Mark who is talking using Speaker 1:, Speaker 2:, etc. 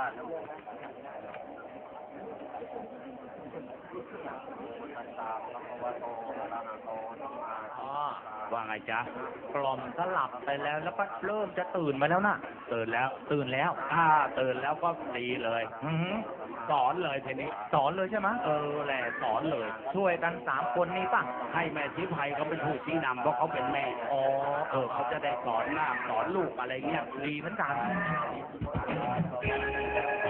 Speaker 1: บ้านนะว่า
Speaker 2: ไงจ๊ะกล่อมสลับไปแล้วแล้วก็เริ่มจะตื่นมาแล้วนะตื่นแล้ว ตื่นแล้ว อ่า ตื่นแล้วก็ดีเลย อือ สอนเลยทีนี้ สอนเลยใช่ไหมเออแหละสอนเลย ช่วยกันสามคนนี้ป่ะ ให้แม่ทิพย์เขาเป็นผู้ชี้นำเพราะเขาเป็นแม่ อ๋อ เออเขาจะได้สอนหน้าสอนลูกอะไรเงี้ยดีเหมือนกัน
Speaker 1: อ